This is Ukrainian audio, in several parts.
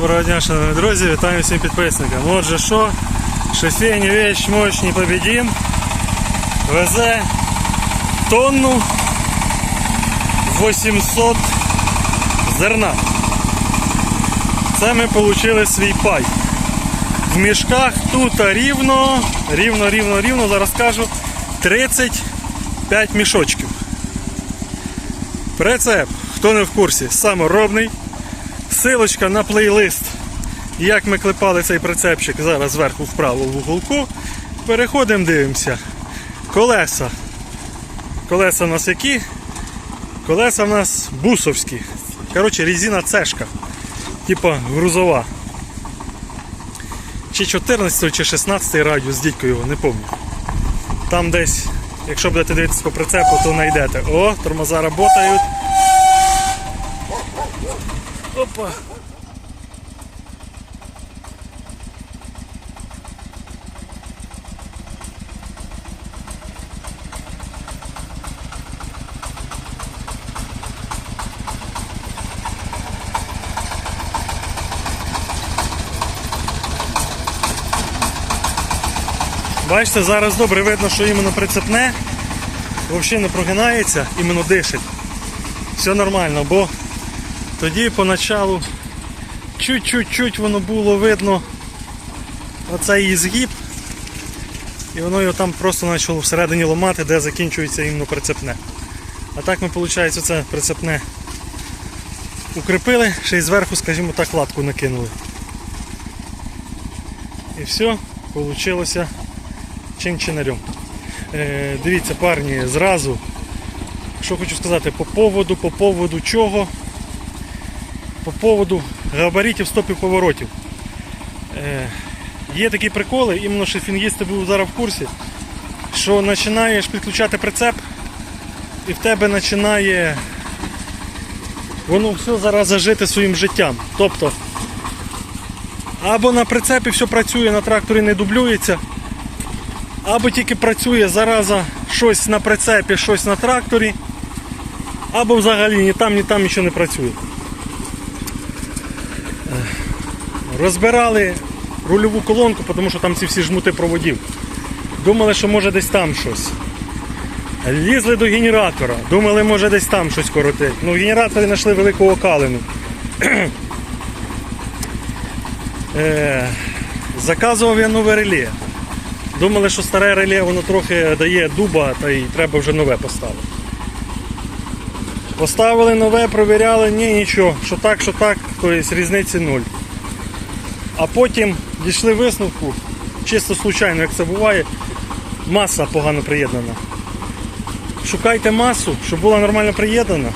Доброго дня, шановні друзі, вітаю всім підписникам. Отже, що? Шофейні вещь мощь непобедим. Везе тонну 800 зерна. Це ми отримали свій пай. В мішках тут рівно, рівно, рівно, рівно, зараз кажу, 35 мішочків. Прицеп, хто не в курсі, саморобний. Силочка на плейлист, як ми клепали цей прицепчик зараз зверху вправо в уголку. Переходимо, дивимося. Колеса. Колеса у нас які? Колеса у нас бусовські. Коротше, резина цешка. Типа грузова. Чи 14 чи 16 радіус, дідько його, не пам'ятаю. Там десь, якщо будете дивитися по прицепу, то знайдете. О, тормоза працюють. Опа. Бачите, зараз добре видно, що іменно прицепне, взагалі не прогинається, іменно дишить. Все нормально, бо тоді поначалу чуть-чуть воно було видно оцей її згиб. І воно його там просто почало всередині ламати, де закінчується іменно прицепне. А так ми, виходить, це прицепне укріпили, ще й зверху, скажімо так, латку накинули. І все, вийшло чин-чинарем. Е, дивіться, парні, зразу. Що хочу сказати, по поводу, по поводу чого? По поводу габаритів стопів поворотів. Е, є такі приколи, іменно шефінгісти були зараз в курсі, що починаєш підключати прицеп і в тебе починає воно все зараз зажити своїм життям. Тобто або на прицепі все працює, на тракторі не дублюється, або тільки працює зараза щось на прицепі, щось на тракторі, або взагалі ні там, ні там нічого не працює. Розбирали рульову колонку, тому що там ці всі жмути проводів. Думали, що може десь там щось. Лізли до генератора, думали, може десь там щось коротить. Ну, в генераторі знайшли велику окалину. е, заказував я нове реле. Думали, що старе реле воно трохи дає дуба, та й треба вже нове поставити. Поставили нове, провіряли, ні, нічого, що так, що так, тобто різниці нуль. А потім дійшли висновку, чисто случайно, як це буває, маса погано приєднана. Шукайте масу, щоб була нормально приєднана,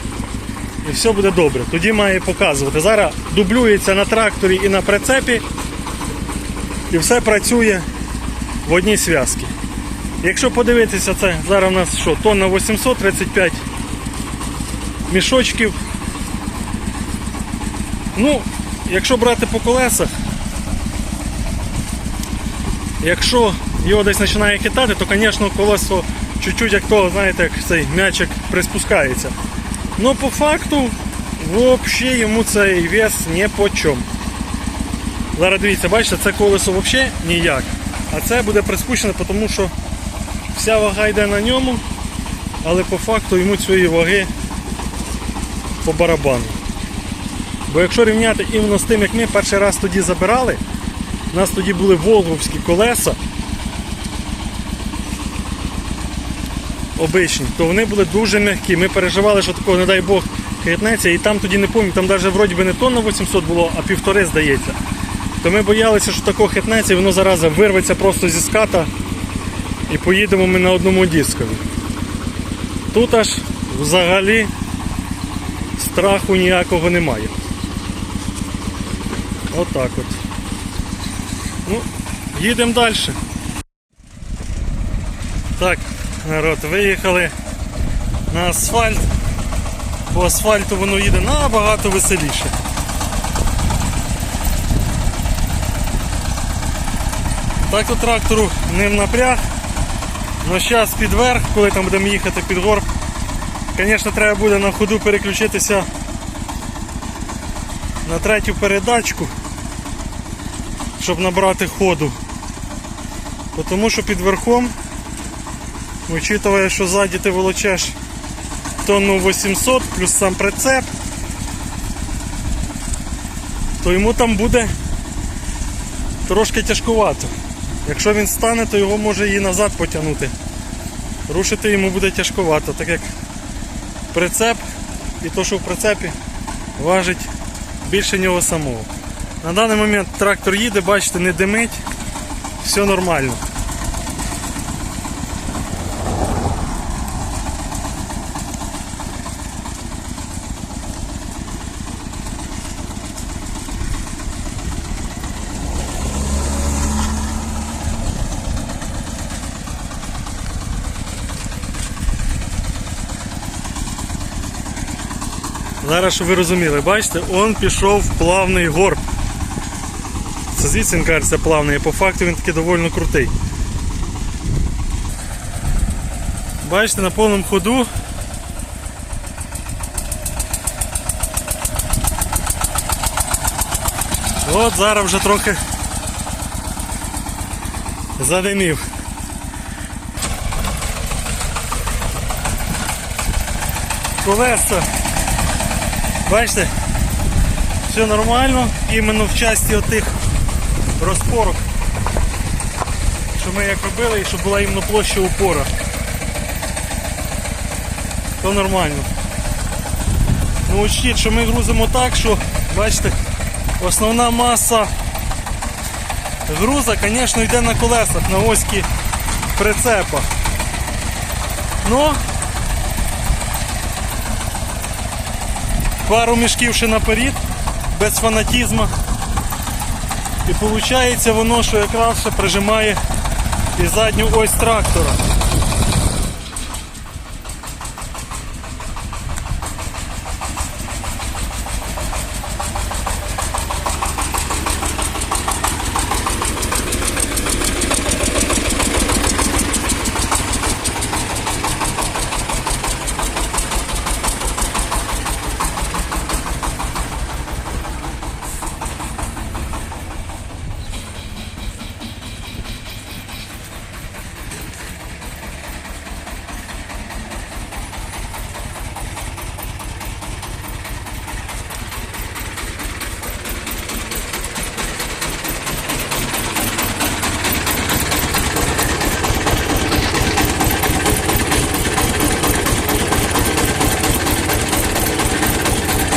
і все буде добре. Тоді має показувати. Зараз дублюється на тракторі і на прицепі, і все працює в одній зв'язці. Якщо подивитися, це зараз у нас що, тонна 835 мішочків. Ну, якщо брати по колесах, якщо його десь починає китати, то, звісно, колесо чуть-чуть як то, знаєте, як цей м'ячик приспускається. Ну, по факту, взагалі йому цей вес не по чому. Зараз дивіться, бачите, це колесо взагалі ніяк. А це буде приспущено, тому що вся вага йде на ньому, але по факту йому цієї ваги по барабану. Бо якщо рівняти іменно з тим, як ми перший раз тоді забирали, у нас тоді були волговські колеса обичні, то вони були дуже м'які. Ми переживали, що такого, не дай Бог, хитнеться, і там тоді не пам'ятаю, там навіть вроді би не тонна 800 було, а півтори здається. То ми боялися, що такого хитнеться і воно зараз вирветься просто зі ската і поїдемо ми на одному дискові. Тут аж взагалі страху ніякого немає. Отак от. Ну, їдемо далі. Так, народ, виїхали на асфальт. По асфальту воно їде набагато веселіше. Так то трактору не напряг. Но зараз під верх, коли там будемо їхати під горб, звісно, треба буде на ходу переключитися на третю передачку. Щоб набрати ходу. Тому що під верхом, учитывая, що ззаді ти волочеш тонну 800 плюс сам прицеп, то йому там буде трошки тяжкувато. Якщо він стане, то його може і назад потягнути. Рушити йому буде тяжкувато, так як прицеп і то, що в прицепі важить більше нього самого. На даний момент трактор їде, бачите, не димить, все нормально. Зараз, щоб ви розуміли, бачите, он пішов в плавний горб. Це звідси він кажеться плавний, а по факту він такий доволі крутий. Бачите, на повному ходу. От зараз вже трохи задимів. Колеса. Бачите, все нормально, іменно в часті отих розпорок, що ми як робили, і щоб була іменно площа упора. То нормально. Ну учтіть, що ми грузимо так, що, бачите, основна маса груза, звісно, йде на колесах, на оські прицепа. Но пару мішків ще наперед, без фанатізму. І виходить воно, що якраз прижимає і задню ось трактора.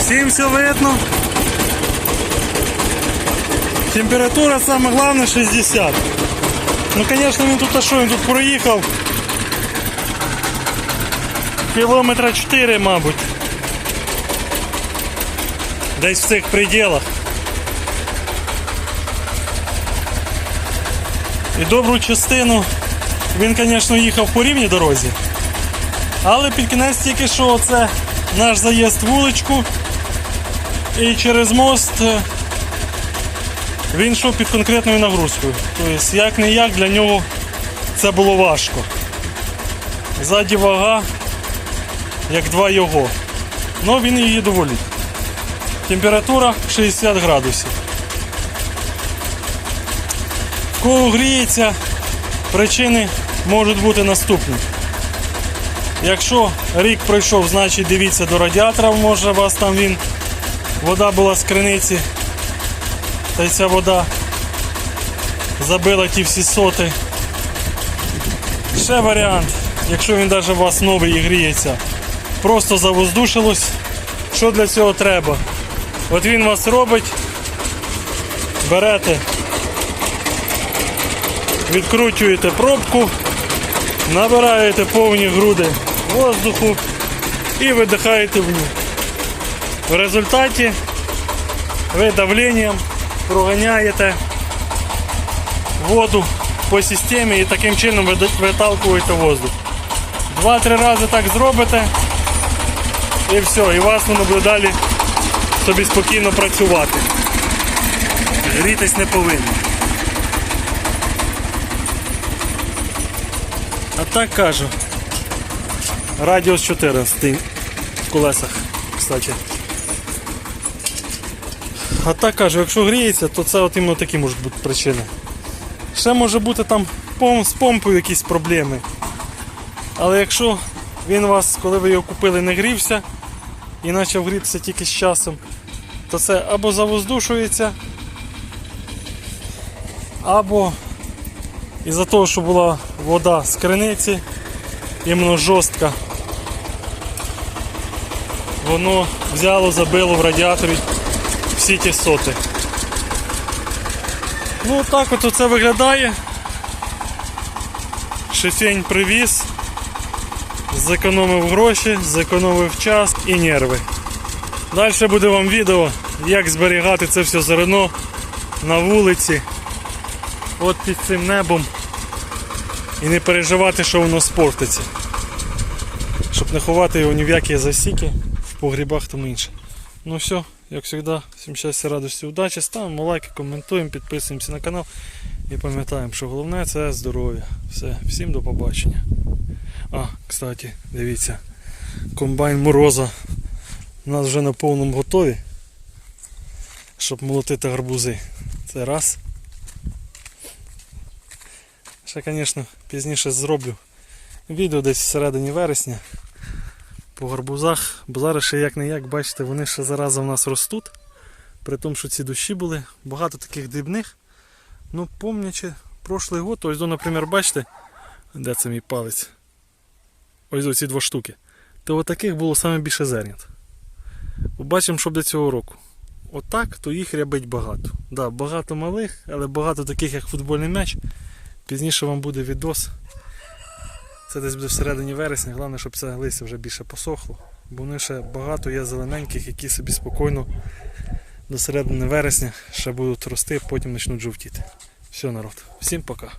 Всім все видно. Температура саме головне 60. Ну, звісно, він тут а що, він тут проїхав. Кілометра 4, мабуть. Десь в цих пределах. І добру частину він, звісно, їхав по рівній дорозі. Але під кінець тільки що це наш заїзд вуличку. І через мост е, він йшов під конкретною нагрузкою. Тобто, як не як для нього це було важко. Ззаді вага, як два його. Ну він її доволі. Температура 60 градусів. В кого гріється, причини можуть бути наступні. Якщо рік пройшов, значить дивіться до радіатора, може вас там він вода була з криниці, та й ця вода забила ті всі соти. Ще варіант, якщо він навіть у вас новий і гріється, просто завоздушилось. Що для цього треба? От він вас робить, берете, відкручуєте пробку, набираєте повні груди воздуху і видихаєте в нього. В результаті ви давленням проганяєте воду по системі і таким чином виталкуєте воздух. Два-три рази так зробите і все, і вас воно далі собі спокійно працювати. Грітись не повинно. А так кажу. Радіус 14 в колесах, кстати. А так кажу, якщо гріється, то це от іменно такі можуть бути причини. Ще може бути там з помпою якісь проблеми. Але якщо він вас, коли ви його купили, не грівся і почав грітися тільки з часом, то це або завоздушується, або із-за того, що була вода з криниці, іменно жорстка, воно взяло, забило в радіаторі всі ті соти. Ну так от це виглядає. Шефень привіз, зекономив гроші, зекономив час і нерви. Далі буде вам відео, як зберігати це все зерно на вулиці, от під цим небом. І не переживати, що воно спортиться. Щоб не ховати його ні в які засіки в погрібах тому інше. Ну все, як завжди, всім щастя, радості, удачі. Ставимо лайки, коментуємо, підписуємося на канал і пам'ятаємо, що головне це здоров'я. Все, всім до побачення. А, кстати, дивіться, комбайн мороза у нас вже на повному готові, щоб молотити гарбузи. Це раз. Ще, звісно, пізніше зроблю відео десь всередині вересня по гарбузах, бо ще як не як, бачите, вони ще зараза в нас ростуть. При тому, що ці дощі були, багато таких дрібних. Ну, помнячи, прошлий год, ось, до, наприклад, бачите, де це мій палець? Ось оці два штуки. То отаких було саме більше зернят. Побачимо, що буде цього року. Отак, то їх рябить багато. Да, багато малих, але багато таких, як футбольний м'яч. Пізніше вам буде відос. Це десь буде всередині вересня, головне, щоб це листя вже більше посохло. Бо вони ще багато є зелененьких, які собі спокійно до середини вересня ще будуть рости, потім почнуть жовтіти. Все, народ. Всім пока.